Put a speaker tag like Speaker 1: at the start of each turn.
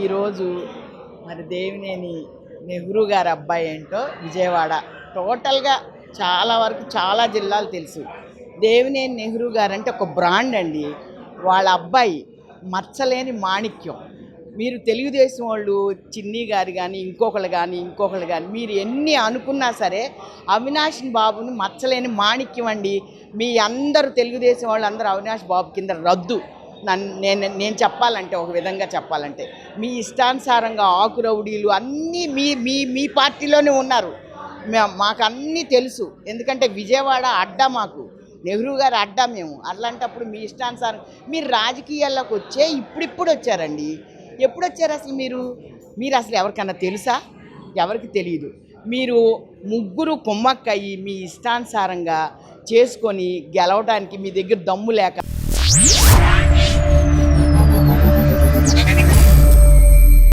Speaker 1: ఈరోజు మరి దేవినేని నెహ్రూ గారి అబ్బాయి ఏంటో విజయవాడ. టోటల్గా చాలా వరకు చాలా జిల్లాలు తెలుసు. దేవినేని నెహ్రూ గారు అంటే ఒక బ్రాండ్ అండి. వాళ్ళ అబ్బాయి మచ్చలేని మాణిక్యం. మీరు తెలుగుదేశం వాళ్ళు చిన్ని గారు కానీ ఇంకొకళ్ళు కానీ ఇంకొకళ్ళు కానీ మీరు ఎన్ని అనుకున్నా సరే అవినాష్ బాబుని మచ్చలేని మాణిక్యం అండి. మీ అందరూ తెలుగుదేశం వాళ్ళు అందరూ అవినాష్ బాబు కింద రద్దు. నన్ను నేను నేను చెప్పాలంటే ఒక విధంగా చెప్పాలంటే మీ ఇష్టానుసారంగా ఆకురౌడీలు అన్నీ మీ మీ మీ పార్టీలోనే ఉన్నారు. మాకు అన్నీ తెలుసు. ఎందుకంటే విజయవాడ అడ్డా మాకు. నెహ్రూ గారు అడ్డా మేము. అట్లాంటప్పుడు మీ ఇష్టానుసారం మీరు రాజకీయాల్లోకి వచ్చే ఇప్పుడిప్పుడు వచ్చారండి. ఎప్పుడు వచ్చారు అసలు మీరు? మీరు అసలు ఎవరికన్నా తెలుసా? ఎవరికి తెలియదు మీరు ముగ్గురు కుమ్మక్కయ్యి మీ ఇష్టానుసారంగా చేసుకొని గెలవడానికి మీ దగ్గర దమ్ము లేక